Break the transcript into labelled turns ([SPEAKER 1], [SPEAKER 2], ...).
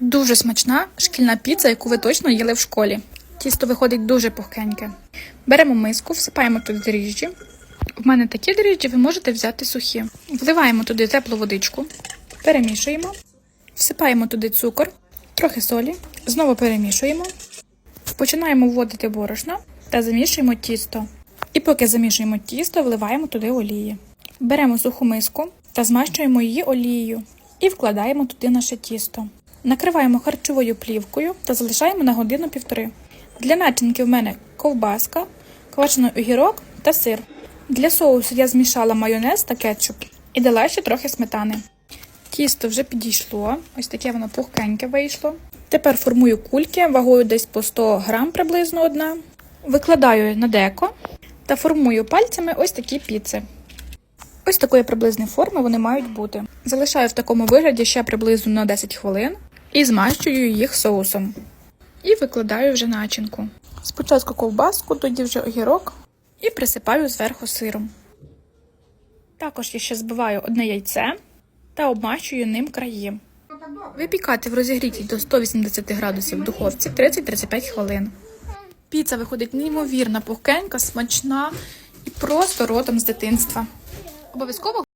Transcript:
[SPEAKER 1] Дуже смачна шкільна піца, яку ви точно їли в школі. Тісто виходить дуже пухкеньке. Беремо миску, всипаємо туди дріжджі. В мене такі дріжджі ви можете взяти сухі. Вливаємо туди теплу водичку, перемішуємо, всипаємо туди цукор, трохи солі, знову перемішуємо. Починаємо вводити борошно та замішуємо тісто. І поки замішуємо тісто, вливаємо туди олії. Беремо суху миску та змащуємо її олією і вкладаємо туди наше тісто. Накриваємо харчовою плівкою та залишаємо на годину-півтори. Для начинки в мене ковбаска, квашений огірок та сир. Для соусу я змішала майонез та кетчуп і дала ще трохи сметани. Тісто вже підійшло, ось таке воно пухкеньке вийшло. Тепер формую кульки вагою десь по 100 грам приблизно одна. Викладаю на деко та формую пальцями ось такі піци. Ось такої приблизної форми вони мають бути. Залишаю в такому вигляді ще приблизно на 10 хвилин і змащую їх соусом. І викладаю вже начинку. Спочатку ковбаску, тоді вже огірок і присипаю зверху сиром. Також я ще збиваю одне яйце та обмащую ним краї. Випікати в розігрітій до 180 градусів в духовці 30-35 хвилин. Піца виходить неймовірно пухкенька, смачна і просто ротом з дитинства. Обов'язково